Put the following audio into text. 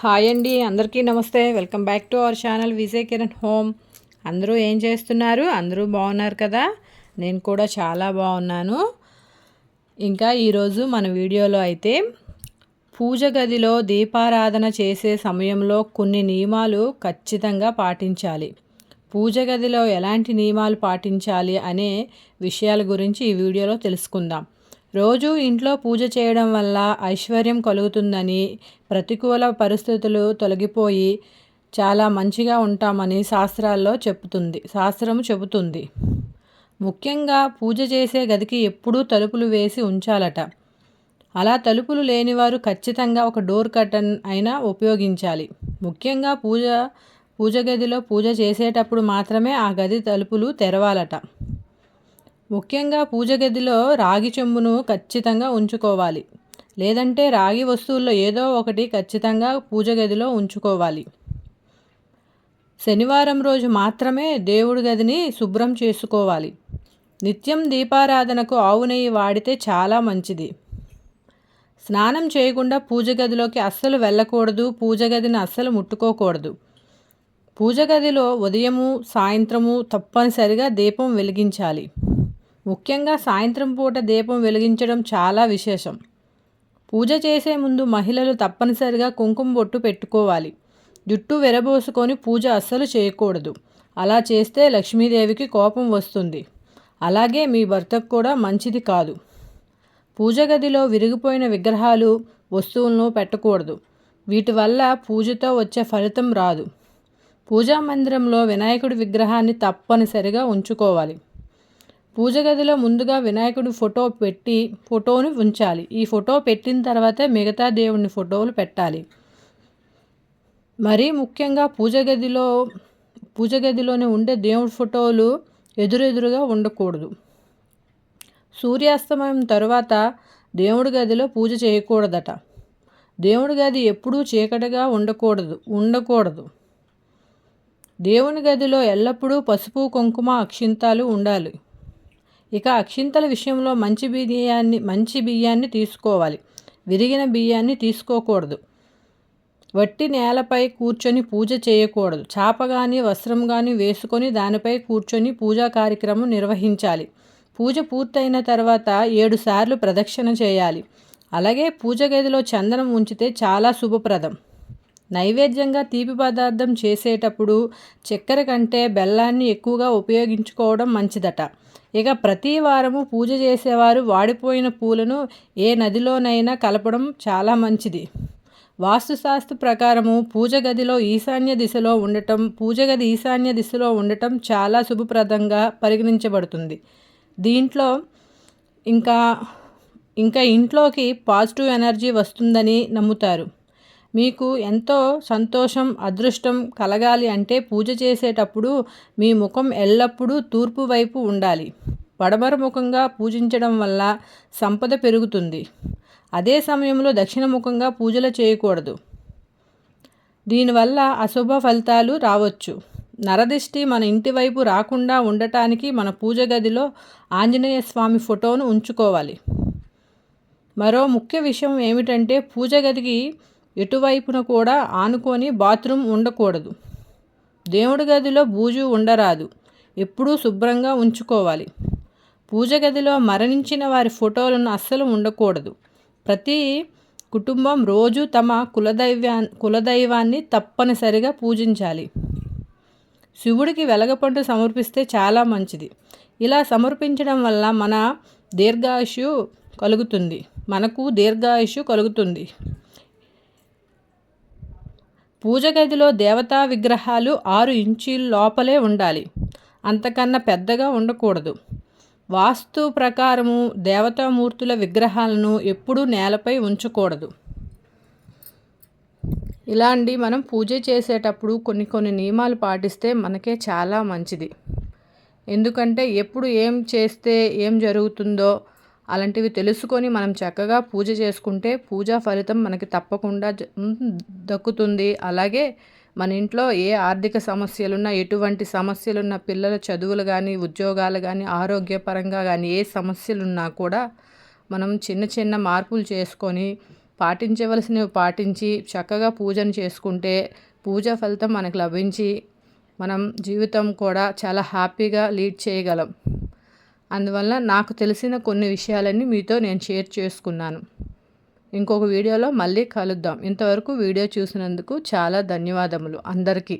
Hi అండి అందరికీ నమస్తే. Welcome back to our channel Vijay Kiran home. అందరూ ఏం చేస్తున్నారు? అందరూ బాగున్నారు కదా? నేను కూడా చాలా బాగున్నాను. ఇంకా ఈరోజు మన వీడియోలో అయితే పూజ గదిలో దీపారాధన చేసే సమయంలో కొన్ని నియమాలు ఖచ్చితంగా పాటించాలి. పూజ గదిలో ఎలాంటి నియమాలు పాటించాలి అనే విషయాల గురించి ఈ వీడియోలో తెలుసుకుందాం. రోజు ఇంట్లో పూజ చేయడం వల్ల ఐశ్వర్యం కలుగుతుందని ప్రతికూల పరిస్థితులు తొలగిపోయి చాలా మంచిగా ఉంటామని శాస్త్రాల్లో చెబుతుంది శాస్త్రం చెబుతుంది. ముఖ్యంగా పూజ చేసే గదికి ఎప్పుడూ తలుపులు వేసి ఉంచాలట. అలా తలుపులు లేనివారు ఖచ్చితంగా ఒక డోర్ కర్టన్ అయినా ఉపయోగించాలి. ముఖ్యంగా పూజ పూజ గదిలో పూజ చేసేటప్పుడు మాత్రమే ఆ గది తలుపులు తెరవాలట. ముఖ్యంగా పూజ గదిలో రాగి చెంబును ఖచ్చితంగా ఉంచుకోవాలి. లేదంటే రాగి వస్తువుల్లో ఏదో ఒకటి ఖచ్చితంగా పూజ గదిలో ఉంచుకోవాలి. శనివారం రోజు మాత్రమే దేవుడి గదిని శుభ్రం చేసుకోవాలి. నిత్యం దీపారాధనకు ఆవు నెయ్యి వాడితే చాలా మంచిది. స్నానం చేయకుండా పూజ గదిలోకి అస్సలు వెళ్ళకూడదు పూజ గదిని అస్సలు ముట్టుకోకూడదు. పూజ గదిలో ఉదయము సాయంత్రము తప్పనిసరిగా దీపం వెలిగించాలి. ముఖ్యంగా సాయంత్రం పూట దీపం వెలిగించడం చాలా విశేషం. పూజ చేసే ముందు మహిళలు తప్పనిసరిగా కుంకుమ బొట్టు పెట్టుకోవాలి. జుట్టు విరబోసుకొని పూజ అస్సలు చేయకూడదు. అలా చేస్తే లక్ష్మీదేవికి కోపం వస్తుంది. అలాగే మీ భర్తకు కూడా మంచిది కాదు. పూజ గదిలో విరిగిపోయిన విగ్రహాలు వస్తువులను పెట్టకూడదు. వీటి వల్ల పూజతో వచ్చే ఫలితం రాదు. పూజా మందిరంలో వినాయకుడి విగ్రహాన్ని తప్పనిసరిగా ఉంచుకోవాలి. పూజ గదిలో ముందుగా వినాయకుడి ఫోటో పెట్టి ఫోటోని ఉంచాలి. ఈ ఫోటో పెట్టిన తర్వాతే మిగతా దేవుని ఫోటోలు పెట్టాలి. మరీ ముఖ్యంగా పూజ గదిలో పూజ గదిలోనే ఉండే దేవుడి ఫోటోలు ఎదురెదురుగా ఉండకూడదు. సూర్యాస్తమయం తరువాత దేవుడి గదిలో పూజ చేయకూడదట. దేవుడి గది ఎప్పుడూ చీకటిగా ఉండకూడదు ఉండకూడదు. దేవుని గదిలో ఎల్లప్పుడూ పసుపు కుంకుమ అక్షింతాలు ఉండాలి. ఇక అక్షింతల విషయంలో మంచి బియ్యాన్ని మంచి బియ్యాన్ని తీసుకోవాలి. విరిగిన బియ్యాన్ని తీసుకోకూడదు. వట్టి నేలపై కూర్చొని పూజ చేయకూడదు. చాప కానీ వస్త్రం కానీ వేసుకొని దానిపై కూర్చొని పూజా కార్యక్రమం నిర్వహించాలి. పూజ పూర్తయిన తర్వాత ఏడు సార్లు ప్రదక్షిణ చేయాలి. అలాగే పూజ గదిలో చందనం ఉంచితే చాలా శుభప్రదం. నైవేద్యంగా తీపి పదార్థం చేసేటప్పుడు చక్కెర కంటే బెల్లాన్ని ఎక్కువగా ఉపయోగించుకోవడం మంచిదట. ఇక ప్రతి వారము పూజ చేసేవారు వాడిపోయిన పూలను ఏ నదిలోనైనా కలపడం చాలా మంచిది. వాస్తుశాస్త్ర ప్రకారము పూజ గదిలో ఈశాన్య దిశలో ఉండటం పూజ గది ఈశాన్య దిశలో ఉండటం చాలా శుభప్రదంగా పరిగణించబడుతుంది. దీంట్లో ఇంకా ఇంకా ఇంట్లోకి పాజిటివ్ ఎనర్జీ వస్తుందని నమ్ముతారు. మీకు ఎంతో సంతోషం అదృష్టం కలగాలి అంటే పూజ చేసేటప్పుడు మీ ముఖం ఎల్లప్పుడూ తూర్పు వైపు ఉండాలి. పడమర ముఖంగా పూజించడం వల్ల సంపద పెరుగుతుంది. అదే సమయంలో దక్షిణ ముఖంగా పూజలు చేయకూడదు. దీనివల్ల అశుభ ఫలితాలు రావచ్చు. నరదిష్టి మన ఇంటి వైపు రాకుండా ఉండటానికి మన పూజ గదిలో ఆంజనేయ స్వామి ఫోటోను ఉంచుకోవాలి. మరో ముఖ్య విషయం ఏమిటంటే పూజ గదికి ఎటువైపున కూడా ఆనుకొని బాత్రూమ్ ఉండకూడదు. దేవుడి గదిలో బూజు ఉండరాదు. ఎప్పుడూ శుభ్రంగా ఉంచుకోవాలి. పూజ గదిలో మరణించిన వారి ఫోటోలను అస్సలు ఉండకూడదు. ప్రతి కుటుంబం రోజు తమ కులదైవ్యా కులదైవాన్ని తప్పనిసరిగా పూజించాలి. శివుడికి వెలగపండు సమర్పిస్తే చాలా మంచిది. ఇలా సమర్పించడం వల్ల మన దీర్ఘాయుషు కలుగుతుంది. మనకు దీర్ఘాయుషు కలుగుతుంది. పూజ గదిలో దేవతా విగ్రహాలు ఆరు ఇంచీల లోపలే ఉండాలి. అంతకన్నా పెద్దగా ఉండకూడదు. వాస్తు ప్రకారము దేవతామూర్తుల విగ్రహాలను ఎప్పుడూ నేలపై ఉంచకూడదు. ఇలాంటి మనం పూజ చేసేటప్పుడు కొన్ని కొన్ని నియమాలు పాటిస్తే మనకే చాలా మంచిది. ఎందుకంటే ఎప్పుడు ఏం చేస్తే ఏం జరుగుతుందో అలాంటివి తెలుసుకొని మనం చక్కగా పూజ చేసుకుంటే పూజా ఫలితం మనకి తప్పకుండా దక్కుతుంది. అలాగే మన ఇంట్లో ఏ ఆర్థిక సమస్యలున్నా ఎటువంటి సమస్యలున్నా పిల్లల చదువులు కానీ ఉద్యోగాలు కానీ ఆరోగ్యపరంగా కానీ ఏ సమస్యలున్నా కూడా మనం చిన్న చిన్న మార్పులు చేసుకొని పాటించవలసినవి పాటించి చక్కగా పూజను చేసుకుంటే పూజ ఫలితం మనకు లభించి మనం జీవితం కూడా చాలా హ్యాపీగా లీడ్ చేయగలం. అందువల్ల నాకు తెలిసిన కొన్ని విషయాలన్నీ మీతో నేను షేర్ చేసుకున్నాను. ఇంకొక వీడియోలో మళ్ళీ కలుద్దాం. ఇంతవరకు వీడియో చూసినందుకు చాలా ధన్యవాదములు అందరికీ.